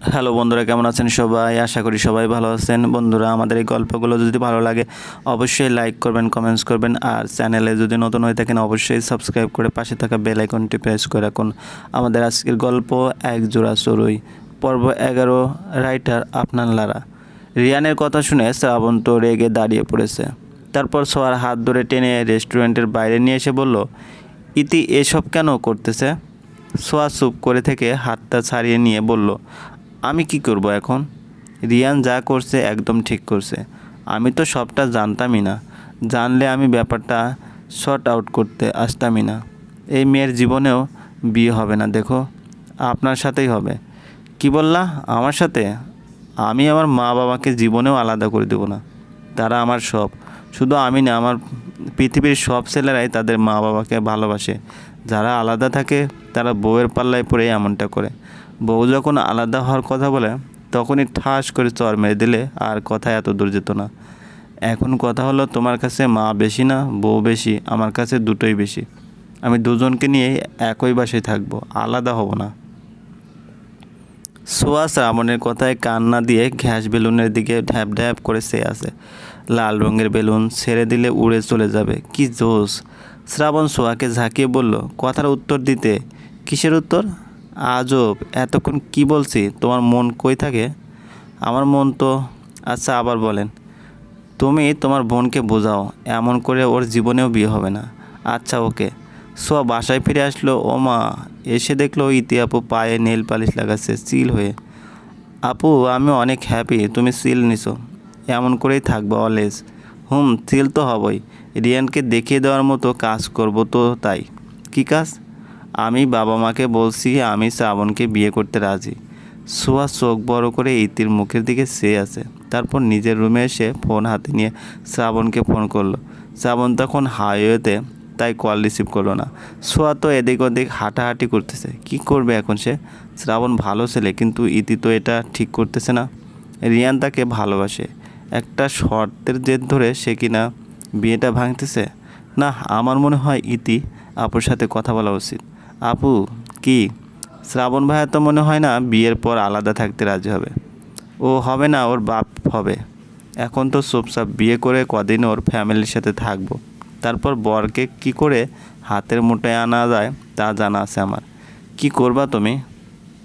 Hello বন্ধুরা, কেমন আছেন সবাই? আশা করি সবাই ভালো আছেন। বন্ধুরা, আমাদের এই গল্পগুলো যদি ভালো লাগে, অবশ্যই লাইক করবেন কমেন্টস করবেন, আর চ্যানেলে যদি নতুন হয়ে থাকেন, অবশ্যই সাবস্ক্রাইব করে পাশে থাকা বেল আইকনটি প্রেস করে রাখুন। আমাদের আজকের গল্প এক জোড়া চড়ুই, পর্ব এগারো রাইটার আপনার লারা। রিয়ানের কথা শুনে শ্রাবণ তো রেগে দাঁড়িয়ে পড়েছে। তারপর সোয়ার হাত ধরে টেনে রেস্টুরেন্টের বাইরে নিয়ে এসে বলল, ইতি এসব কেন করতেছে? সোয়া চুপ করে থেকে হাতটা ছাড়িয়ে নিয়ে বলল আমি কি করব এখন? রিয়ান যা করছে একদম ঠিক করছে। আমি তো সবটা জানতামই না। জানলে আমি ব্যাপারটা শর্ট আউট করতে আসতামই না। এই মেয়ের জীবনেও বিয়ে হবে না, দেখো। আপনার সাথেই হবে। কি বললা? আমার সাথে? আমি আমার মা বাবাকে জীবনেও আলাদা করে দেবো না। তারা আমার সব। শুধু আমি না, আমার পৃথিবীর সব ছেলেরাই তাদের মা বাবাকে ভালোবাসে। যারা আলাদা থাকে, তারা বউয়ের পাল্লায় পড়ে এমনটা করে। বউ যখন আলাদা হওয়ার কথা বলে, তখনই ঠাস করে চর মেরে দিলে আর কথা এত দূর যেত না। এখন কথা হলো, তোমার কাছে মা বেশি না, বউ বেশি, আমার কাছে দুটোই বেশি। আমি দুজনকে নিয়ে একই বাসায় থাকব, আলাদা হব না। সোয়া শ্রাবণের কথায় কান্না দিয়ে ঘ্যাস বেলুনের দিকে ঢ্যাপ ঢ্যাপ করে সে আসে লাল রঙের বেলুন ছেড়ে দিলে উড়ে চলে যাবে। কি জোশ! শ্রাবণ সোয়াকে ঝাঁকিয়ে বলল, কথার উত্তর দিতে। কিসের উত্তর? আজব, এতক্ষণ কি বলছি? তোমার মন কই থাকে? আমার মন তো আচ্ছা আবার বলেন। তুমি তোমার বোনকে বোঝাও, এমন করে ওর জীবনেও বিয়ে হবে না। আচ্ছা ওকে। সোয়া বাসায় ফিরে আসলো, ও মা, এসে দেখল ইতি আপু পায়ে নেল পালিশ লাগাচ্ছে, সিল হয়ে। আপু, আমি অনেক হ্যাপি তুমি সিল নিছো। এমন করেই থাকব অলওয়েজ হুম, সিল তো হবই। রিয়ানকে দেখিয়ে দেওয়ার মতো কাজ করব তো তাই। কী কাজ? আমি বাবা মাকে বলছি, আমি শ্রাবণকে বিয়ে করতে রাজি। সোয়া চোখ বড় করে ইতির মুখের দিকে চেয়ে আছে। তারপর নিজের রুমে এসে ফোন হাতে নিয়ে শ্রাবণকে ফোন করল। শ্রাবণ তখন হাইওয়েতে তাই কল রিসিভ করল না। সোয়া তো এদিক ওদিক হাঁটাহাঁটি করতেছে। কি করবে এখন সে? শ্রাবণ ভালো ছেলে, কিন্তু ইতি তো এটা ঠিক করতেছে না। রিয়ান তাকে ভালোবাসে। একটা শর্তের জেদ ধরে সে কিনা বিয়েটা ভাঙতেছে? না, আমার মনে হয় ইতি আপুর সাথে কথা বলা উচিত। আপু, কি? শ্রাবণ ভাইয়া তো মনে হয় না বিয়ের পর আলাদা থাকতে রাজি হবে। ও হবে না, ওর বাপ হবে। এখন তো চুপচাপ বিয়ে করে কদিন ওর ফ্যামিলির সাথে থাকব। তারপর বরকে কি করে হাতের মুঠোয় আনা যায় তা জানা আছে আমার। কি করবা তুমি?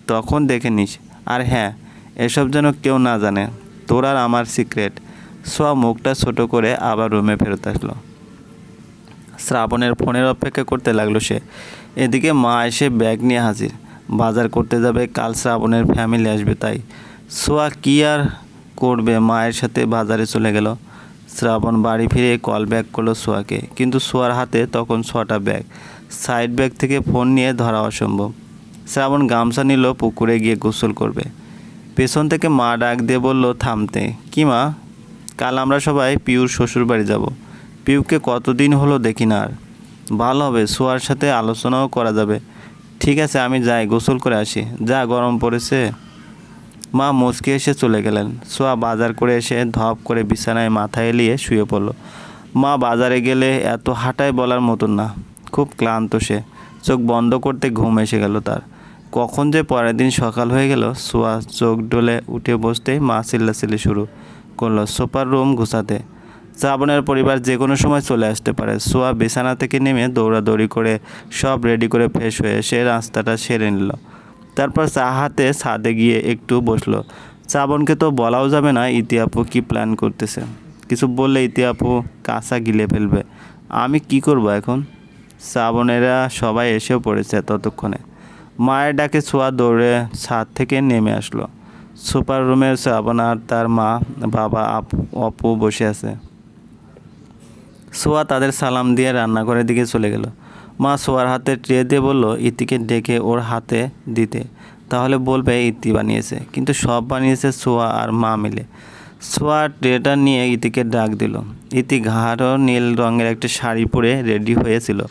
তখন দেখে নিস। আর হ্যাঁ এসব যেন কেউ না জানে, তোর আর আমার সিক্রেট। সোয়া মুখটা ছোট করে আবার রুমে ফেরত আসলো। শ্রাবণের ফোনের অপেক্ষা করতে লাগল সে। এদিকে মা এসে ব্যাগ নিয়ে হাজির। বাজার করতে যাবে, কাল শ্রাবণের ফ্যামিলি আসবে তাই। সোয়া কি আর করবে? মায়ের সাথে বাজারে চলে গেল। শ্রাবণ বাড়ি ফিরে কল ব্যাক করল সোয়াকে। কিন্তু সোয়ার হাতে তখন ছটা ব্যাগ সাইড ব্যাগ থেকে ফোন নিয়ে ধরা অসম্ভব। শ্রাবণ গামছা নিল, পুকুরে গিয়ে গোসল করবে। পেছন থেকে মা ডাক দিয়ে বলল, থামতে। কি মা? কাল আমরা সবাই পিউর শ্বশুর বাড়ি যাব। পিউকে কতদিন হলো দেখি না আর। ভালো হবে সোয়ার সাথে আলোচনাও করা যাবে। ঠিক আছে, আমি যাই, গোসল করে আসি। যা গরম পড়েছে। মা মুচকে এসে চলে গেলেন। সোয়া বাজার করে এসে ধপ করে বিছানায় মাথা এলিয়ে শুয়ে পড়ল। মা বাজারে গেলে এত হাঁটায় বলার মতন না। খুব ক্লান্ত সে। চোখ বন্ধ করতে ঘুম এসে গেল তার। কখন যে পরের দিন সকাল হয়ে গেল, সোয়া চোখ ডলে উঠে বসতেই মা চিল্লাচিল্লি শুরু করল, সোফার রুম ঘুষাতে শ্রাবণের পরিবার যে কোনো সময় চলে আসতে পারে। সোয়া বিছানা থেকে নেমে দৌড়াদৌড়ি করে সব রেডি করে ফ্রেশ হয়ে সে রাস্তাটা সেরে নিল। তারপর চা হাতে ছাদে গিয়ে একটু বসল। শ্রাবণকে তো বলাও যাবে না ইতিহাপু কি প্ল্যান করতেছে। কিছু বললে ইতিহাপু কাঁচা গিলে ফেলবে। আমি কি করব এখন? শ্রাবণেরা সবাই এসেও পড়েছে ততক্ষণে। মায়ের ডাকে ছোঁয়া দৌড়ে ছাদ থেকে নেমে আসলো। সুপার রুমে শ্রাবণ আর তার মা, বাবা, আপু, অপু বসে আছে। সোয়া তাদের সালাম দিয়ে রান্নাঘরের দিকে চলে গেল। মা সোয়ার হাতে ট্রে দিয়ে বলল, ইতিকে ডেকে ওর হাতে দিতে। তাহলে বলবে ইতি বানিয়েছে। কিন্তু সব বানিয়েছে সোয়া আর মা মিলে। সোয়া ট্রেটা নিয়ে ইতিকে ডাক দিল। ইতি ঘাড় নীল রঙের একটা শাড়ি পরে রেডি হয়েছিল।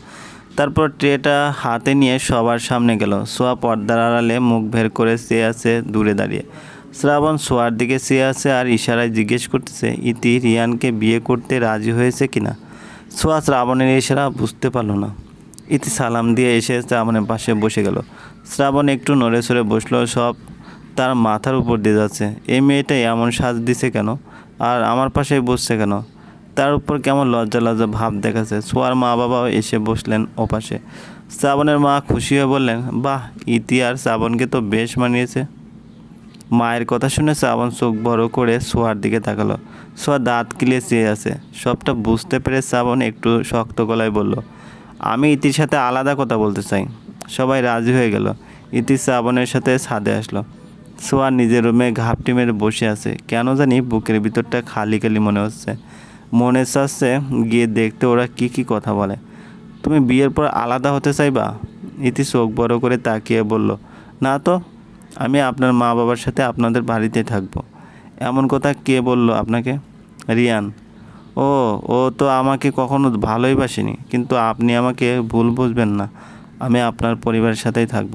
তারপর ট্রেটা হাতে নিয়ে সবার সামনে গেল। সোয়া পর্দার আড়ালে মুখ বের করে চেয়ে আছে দূরে দাঁড়িয়ে। শ্রাবণ সোয়ার দিকে চেয়ে আছে আর ইশারায় জিজ্ঞেস করতেছে, ইতি রিয়ানকে বিয়ে করতে রাজি হয়েছে কিনা? সোয়া শ্রাবণের ইশারা বুঝতে পারল না। ইতি সালাম দিয়ে এসে শ্রাবণের পাশে বসে গেল। শ্রাবণ একটু নড়ে সরে বসল, সব তার মাথার উপর দিয়ে যাচ্ছে। এই মেয়েটা এমন সাজ দিছে কেন? আর আমার পাশেই বসছে কেন? তার উপর কেমন লজ্জা লজ্জা ভাব দেখাচ্ছে। সোয়ার মা বাবাও এসে বসলেন ওপাশে। শ্রাবণের মা খুশি হয়ে বললেন, বাহ, ইতি আর শ্রাবণকে তো বেশ মানিয়েছে। মায়ের কথা শুনে শ্রাবণ চোখ বড় করে সোয়ার দিকে তাকালো। সোয়া দাঁত কিলে চেয়ে আছে। সবটা বুঝতে পেরে শ্রাবণ একটু শক্ত গলায় বলল, আমি ইতির সাথে আলাদা কথা বলতে চাই। সবাই রাজি হয়ে গেল। ইতি শ্রাবণের সাথে ছাদে আসলো। সোয়া নিজের রুমে ঘাপটি মেরে বসে আছে। কেন জানি বুকের ভিতরটা খালি খালি মনে হচ্ছে। মনে চাচ্ছে গিয়ে দেখতে ওরা কি কি কথা বলে। তুমি বিয়ের পর আলাদা হতে চাইবা? ইতি চোখ বড় করে তাকিয়ে বলল, না তো আমি আপনার মা বাবার সাথে আপনাদের বাড়িতে থাকব। এমন কথা কে বলল আপনাকে? রিয়ান। ও ও তো আমাকে কখনো ভালোই বাসেনি, কিন্তু আপনি আমাকে ভুল বুঝবেন না। আমি আপনার পরিবারের সাথেই থাকব।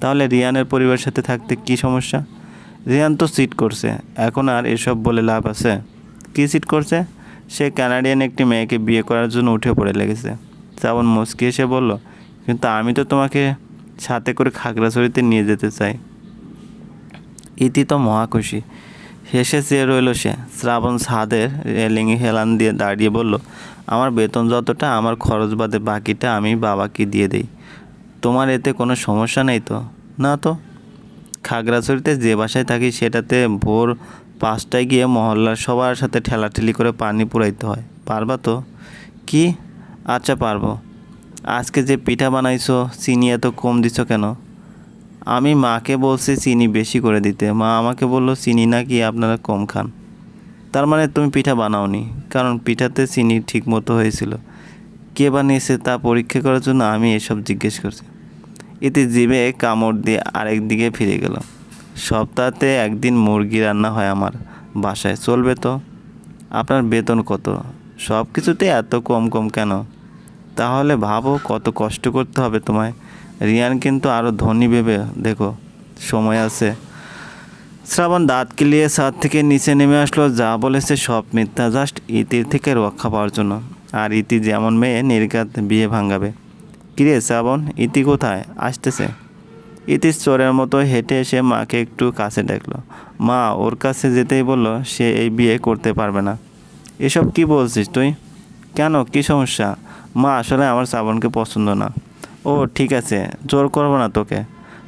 তাহলে রিয়ানের পরিবারের সাথে থাকতে কি সমস্যা? রিয়ান তো সিট করছে, এখন আর এসব বলে লাভ আছে। কী সিট করছে? সে কানাডিয়ান একটি মেয়েকে বিয়ে করার জন্য উঠে পড়ে লেগেছে। শ্রাবণ মুচকি এসে বলল, কিন্তু আমি তো তোমাকে সাথে করে খাগড়াছড়িতে নিয়ে যেতে চাই। ইতি তো মহা খুশি। হেসে চেয়ে রইল সে। শ্রাবণ ছাদের রেলিংয়ে হেলান দিয়ে দাঁড়িয়ে বলল, আমার বেতন যতটা, আমার খরচ বাদে বাকিটা আমি বাবাকে দিয়ে দেই। তোমার এতে কোনো সমস্যা নেই তো? না তো। খাগড়াছড়িতে যে বাসায় থাকি সেটাতে ভোর পাঁচটায় গিয়ে মহল্লার সবার সাথে ঠেলাঠেলি করে পানি পুরাইতে হয়। পারবা তো? কি? আচ্ছা পারব। আজকে যে পিঠা বানাইছো, চিনি এত কম দিছো কেন? আমি মাকে বলছি চিনি বেশি করে দিতে। মা আমাকে বলল, চিনি নাকি আপনারা কম খান? তার মানে তুমি পিঠা বানাওনি, কারণ পিঠাতে চিনি ঠিক মতো হয়েছিল। কে বানিয়েছে তা পরীক্ষা করার জন্য আমি এসব জিজ্ঞেস করছি। এতে জিভে কামড় দিয়ে আরেক দিকে ফিরে গেল সপ্তাহতে একদিন মুরগি রান্না হয় আমার বাসায়। চলবে তো? আপনার বেতন কত? সব কিছুতে এত কম কম কেন? তাহলে ভাবো কত কষ্ট করতে হবে তোমায়। রিয়ান কিন্তু আরও ধনী ভেবে, দেখো, সময় আছে। শ্রাবণ দাঁত কিলিয়ে ছাদ থেকে নিচে নেমে আসলো, যা বলেছে সব মিথ্যা, জাস্ট ইতির থেকে রক্ষা পাওয়ার জন্য। আর ইতি যেমন মেয়ে, নির্ঘাত বিয়ে ভাঙাবে। কিরে শ্রাবণ, ইতি কোথায়? আসতেছে। ইতি চোরের মতো হেঁটে এসে মাকে একটু কাছে ডাকলো মা ওর কাছে যেতেই বলল, সে এই বিয়ে করতে পারবে না। এসব কি বলছিস তুই? কেন? কি সমস্যা? মা আসলে আমার শ্রাবণকে পছন্দ না। ও, ঠিক আছে। জোর করব না তোকে।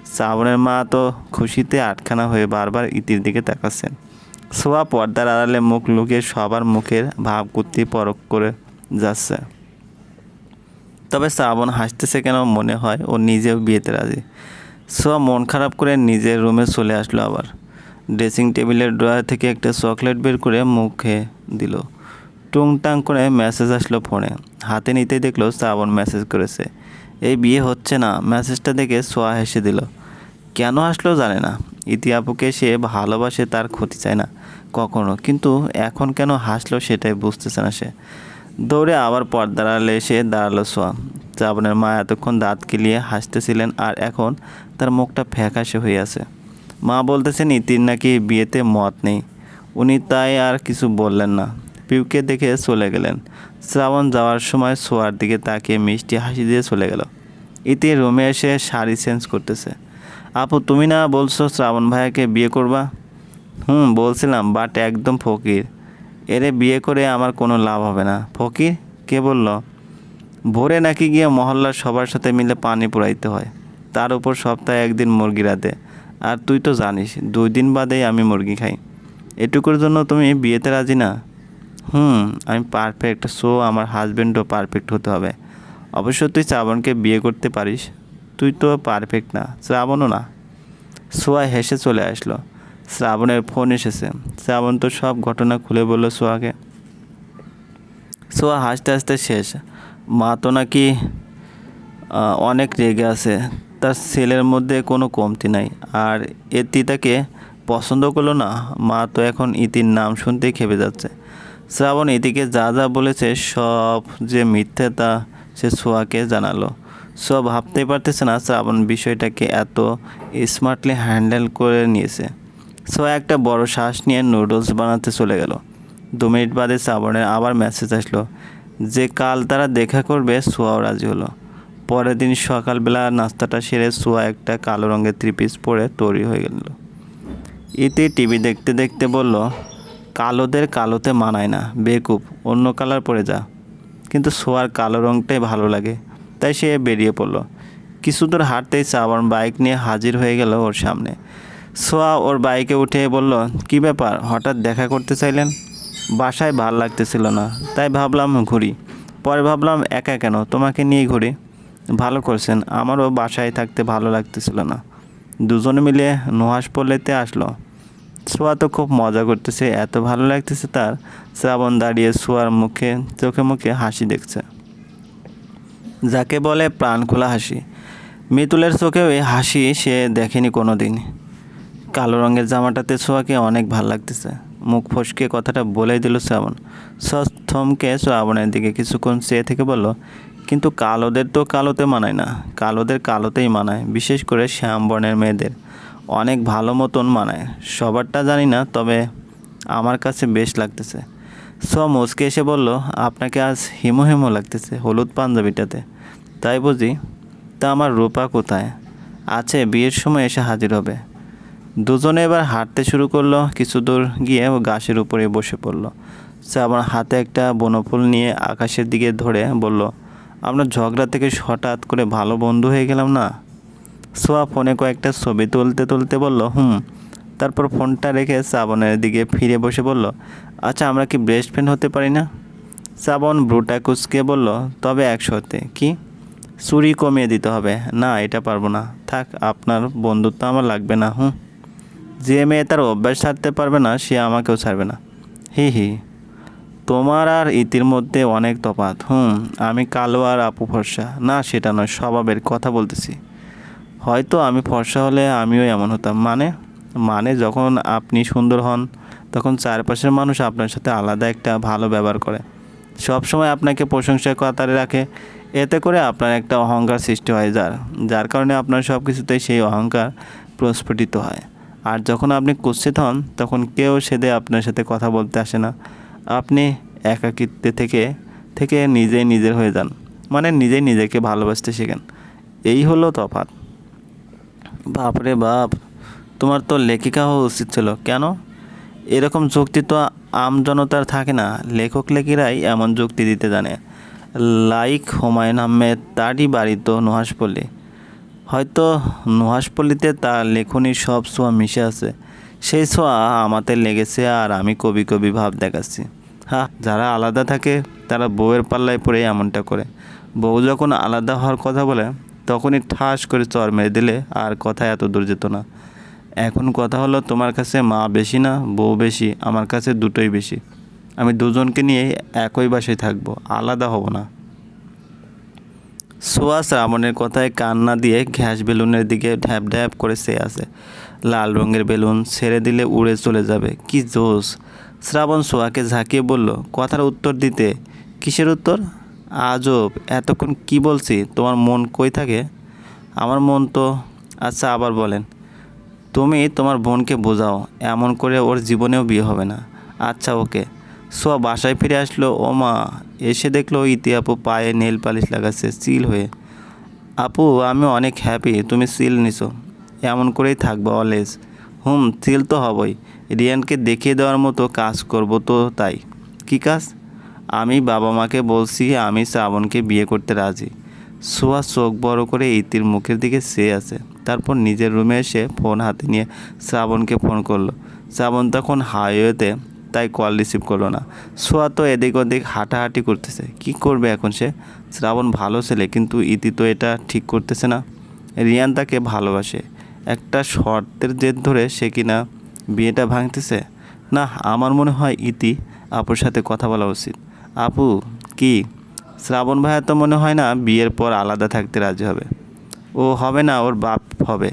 শ্রাবণের মা তো খুশিতে আটখানা হয়ে বারবার ইতির দিকে তাকাচ্ছেন। সোয়া পর্দার আড়ালে মুখ লুকিয়ে সবার মুখের ভাব করতে পরক করে যাচ্ছে। তবে শ্রাবণ হাসতেছে কেন মনে হয় ও নিজেও বিয়েতে রাজি। সোয়া মন খারাপ করে নিজের রুমে চলে আসলো আবার। ড্রেসিং টেবিলের ড্রয়ার থেকে একটা চকলেট বের করে মুখে দিল। টুংটাং করে মেসেজ আসলো ফোনে। হাতে নিতেই দেখল শ্রাবণ মেসেজ করেছে। এই বিয়ে হচ্ছে না, মেসেজটা দেখে সোয়া হেসে দিল। কেন আসলো জানে না। ইতি আপুকে সে ভালোবাসে তার ক্ষতি চায় না, কখনো। কিন্তু এখন কেন হাসলো সেটাই বুঝতেছে না সে। দৌড়ে আবার পর্দার আড়ালে এসে দাঁড়াল সোয়া। শ্রাবণের মা এতক্ষণ দাঁত কিলিয়ে হাসতেছিলেন আর এখন তার মুখটা ফ্যাকাশে হয়ে আছে। মা বলতেছেন, ইতির নাকি বিয়েতে মত নেই। উনি তাই আর কিছু বললেন না। পিউকে দেখে চলে গেলেন। শ্রাবণ যাওয়ার সময় সোয়ার দিকে তাকিয়ে মিষ্টি হাসি দিয়ে চলে গেল। ইতি রুমে এসে শাড়ি চেঞ্জ করতেছে। আপু, তুমি না বলছো শ্রাবণ ভাইয়াকে বিয়ে করবা? হুম, বলছিলাম বাট একদম ফকির। এরে বিয়ে করে আমার কোনো লাভ হবে না। ফকির, কে বলল? ভোরে নাকি গিয়ে মহল্লার সবার সাথে মিলে পানি পুরাইতে হয়। তার উপর সপ্তাহে একদিন মুরগি রাতে আর তুই তো জানিস, দুই দিন বাদেই আমি মুরগি খাই। এটুকুর জন্য তুমি বিয়েতে রাজি না? হুম, আমি পারফেক্ট সো আমার হাজব্যান্ডও পারফেক্ট হতে হবে। অবশ্য তুই শ্রাবণকে বিয়ে করতে পারিস। তুই তো পারফেক্ট না, শ্রাবণও না। সোয়া হেসে চলে আসলো। শ্রাবণের ফোন এসেছে। শ্রাবণ তো সব ঘটনা খুলে বলল সোয়াকে। সোয়া হাসতে হাসতে শেষ। মা তো নাকি অনেক রেগে আছে। তার ছেলের মধ্যে কোনো কমতি নাই। আর এতি তাকে পছন্দ করল না। মা তো এখন ইতির নাম শুনতেই খেপে যাচ্ছে। শ্রাবণ ইতিকে যা যা বলেছে সব যে মিথ্যে তা সে সোয়াকে জানালো। সোয়া ভাবতেই পারতেছে না শ্রাবণ বিষয়টাকে এত স্মার্টলি হ্যান্ডেল করে নিয়েছে। সোয়া একটা বড় শ্বাস নিয়ে নুডলস বানাতে চলে গেল। দু মিনিট বাদে শ্রাবণের আবার মেসেজ আসলো। যে কাল তারা দেখা করবে, সোয়াও রাজি হলো। পরের দিন সকালবেলা নাস্তাটা সেরে সোয়া একটা কালো রঙের থ্রি পিস পরে তৈরি হয়ে গেল। ইতি টিভি দেখতে দেখতে বলল, কালোদের কালোতে মানায় না, বেকুব, অন্য কালার পরে যা। কিন্তু সোয়ার কালো রঙটাই ভালো লাগে। তাই সে বেরিয়ে পড়ল। কিছু দূর হাঁটতেই শ্রাবণ বাইক নিয়ে হাজির হয়ে গেল ওর সামনে। সোয়া ওর বাইকে উঠে বলল, কি ব্যাপার? হঠাৎ দেখা করতে চাইলেন? বাসায় ভালো লাগতেছিল না। তাই ভাবলাম ঘুরি। পরে ভাবলাম, একা কেন? তোমাকে নিয়ে ঘুরি। ভালো করছেন। আমারও বাসায় থাকতে ভালো লাগতেছিল না। দুজনে মিলে নুহাস পল্লীতে আসলো। সোয়া তো খুব মজা করতেছে, এত ভালো লাগতেছে তার। শ্রাবণ দাঁড়িয়ে সোয়ার মুখে, চোখে মুখে হাসি দেখছে। যাকে বলে প্রাণ খোলা হাসি। মিতুলের চোখেও এই হাসি সে দেখেনি কোনো দিন কালো রঙের জামাটাতে সোয়াকে অনেক ভালো লাগতেছে। মুখ ফসকে কথাটা বলেই দিল শ্রাবণ। সস থমকে শ্রাবণের দিকে কিছুক্ষণ চেয়ে থেকে বলল, কিন্তু কালোদের তো কালোতে মানায় না। কালোদের কালোতেই মানায়, বিশেষ করে শ্যাম বর্ণের মেয়েদের। অনেক ভালো মতন মানায়। সবারটা জানি না, তবে আমার কাছে বেশ লাগতেছে। স মুসকে এসে বলল, আপনাকে আজ হিমো হিমো লাগতেছে হলুদ পাঞ্জাবিটাতে। তাই বুঝি, তা আমার রূপা কোথায়? আছে, বিয়ের সময় এসে হাজির হবে। দুজনে এবার হাঁটতে শুরু করল, কিছু দূর গিয়ে গাছের উপরে বসে পড়ল। সে আমার হাতে একটা বনফুল নিয়ে আকাশের দিকে ধরে বলল, আমরা ঝগড়া থেকে হঠাৎ করে ভালো বন্ধু হয়ে গেলাম না? সোয়া ফোনে কয়েকটা ছবি তুলতে তুলতে বলল, হুম। তারপর ফোনটা রেখে শ্রাবণের দিকে ফিরে বসে বলল আচ্ছা আমরা কি বেস্ট ফ্রেন্ড হতে পারি না? শ্রাবণ ব্রুটা কুচকে বলল, তবে একসাথে কি? চুরি কমিয়ে দিতে হবে। না, এটা পারব না। থাক, আপনার বন্ধুত্ব আমার লাগবে না, হুম? যে মেয়ে তার অভ্যাস ছাড়তে পারবে না, সে আমাকেও ছাড়বে না। হি হি। তোমার আর ইতির মধ্যে অনেক তফাৎ। হুম, আমি কালো আর আপু ফর্সা না, সেটা নয়, স্বভাবের কথা বলতেছি। হয়তো আমি ফর্সা হলে আমিও এমন হতাম। মানে? মানে যখন আপনি সুন্দর হন, তখন চারপাশের মানুষ আপনার সাথে আলাদা একটা ভালো ব্যবহার করে। সব সময় আপনাকে প্রশংসা কাতারে রাখে। এতে করে আপনার একটা অহংকার সৃষ্টি হয় যার যার কারণে আপনার সব কিছুতেই সেই অহংকার প্রস্ফুটিত হয়। আর যখন আপনি কুৎসিত হন, তখন কেউ সেদে আপনার সাথে কথা বলতে আসে না। আপনি একাকিত্বে থেকে থেকে নিজেই নিজের হয়ে যান। মানে নিজেই নিজেকে ভালোবাসতে শেখেন। এই হলো তফাৎ। বাপরে বাপ, তোমার তো লেখিকা হওয়া উচিত ছিল। কেন? এরকম যুক্তি তো আম জনতার থাকে না। লেখক লেখিরাই এমন যুক্তি দিতে জানে। লাইক হুমায়ুন আহমেদ, তারই বাড়ি তো নুহাসপল্লী হয়তো নুহাসপল্লীতে তার লেখনির সব ছোঁয়া মিশে আছে। সেই ছোঁয়া আমাতে লেগেছে আর আমি কবি কবি ভাব দেখাচ্ছি। হ্যাঁ যারা আলাদা থাকে, তারা বউয়ের পাল্লায় পড়ে এমনটা করে। বউ যখন আলাদা হওয়ার কথা বলে তখনই ঠাস করে চর মেরে দিলে আর কথা এত দূর যেত না। এখন কথা হলো, তোমার কাছে মা বেশি না, বউ বেশি, আমার কাছে দুটোই বেশি। আমি দুজনকে নিয়ে একই বাসায় থাকব, আলাদা হব না। সোয়া শ্রাবণের কথায় কান্না দিয়ে ঘ্যাস বেলুনের দিকে ঢ্যাপ ঢ্যাপ করে সে আছে। লাল রঙের বেলুন ছেড়ে দিলে উড়ে চলে যাবে। কি জোশ! শ্রাবণ সোয়াকে ঝাঁকিয়ে বলল, কথার উত্তর দিতে। কিসের উত্তর? আজব, এতক্ষণ কি বলছি? তোমার মন কই থাকে? আমার মন তো আচ্ছা আবার বলেন। তুমি তোমার বোনকে বোঝাও, এমন করে ওর জীবনেও বিয়ে হবে না। আচ্ছা ওকে। সোয়া বাসায় ফিরে আসলো, ও মা, এসে দেখল ইতি আপু পায়ে নেল পালিশ লাগাচ্ছে, সিল হয়ে। আপু, আমি অনেক হ্যাপি তুমি সিল নিছো। এমন করেই থাকব অলওয়েজ হুম, সিল তো হবই। রিয়ানকে দেখিয়ে দেওয়ার মতো কাজ করব তো তাই। কী কাজ? আমি বাবা মাকে বলছি, আমি শ্রাবণকে বিয়ে করতে রাজি। সোয়া চোখ বড় করে ইতির মুখের দিকে চেয়ে আছে। তারপর নিজের রুমে এসে ফোন হাতে নিয়ে শ্রাবণকে ফোন করল। শ্রাবণ তখন হাইওয়েতে তাই কল রিসিভ করল না। সোয়া তো এদিক ওদিক হাঁটাহাঁটি করতেছে। কি করবে এখন সে? শ্রাবণ ভালো ছেলে, কিন্তু ইতি তো এটা ঠিক করতেছে না। রিয়ান তাকে ভালোবাসে। একটা শর্তের জেদ ধরে সে কিনা বিয়েটা ভাঙতেছে? না, আমার মনে হয় ইতি আপুর সাথে কথা বলা উচিত। আপু, কি? শ্রাবণ ভাইয়া তো মনে হয় না বিয়ের পর আলাদা থাকতে রাজি হবে। ও হবে না, ওর বাপ হবে।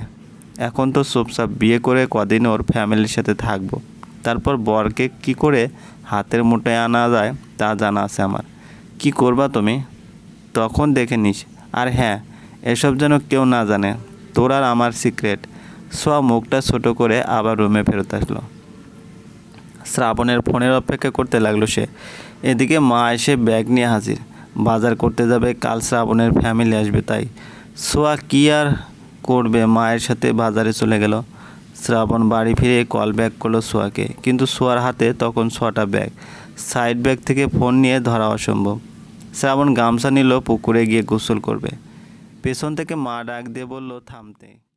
এখন তো চুপচাপ বিয়ে করে কদিন ওর ফ্যামিলির সাথে থাকব। তারপর বরকে কি করে হাতের মুঠোয় আনা যায় তা জানা আছে আমার। কি করবা তুমি? তখন দেখে নিস। আর হ্যাঁ এসব যেন কেউ না জানে, তোর আর আমার সিক্রেট। সব মুখটা ছোট করে আবার রুমে ফেরত আসলো। শ্রাবণের ফোনের অপেক্ষা করতে লাগল সে। এদিকে মা এসে ব্যাগ নিয়ে হাজির। বাজার করতে যাবে, কাল শ্রাবণের ফ্যামিলি আসবে তাই। সোয়া কি আর করবে মায়ের সাথে বাজারে চলে গেল। শ্রাবণ বাড়ি ফিরে কল ব্যাক করল সোয়াকে। কিন্তু সোয়ার হাতে তখন ছটা ব্যাগ সাইড ব্যাগ থেকে ফোন নিয়ে ধরা অসম্ভব। শ্রাবণ গামছা নিল, পুকুরে গিয়ে গোসল করবে। পেছন থেকে মা ডাক দিয়ে বলল, থামতে।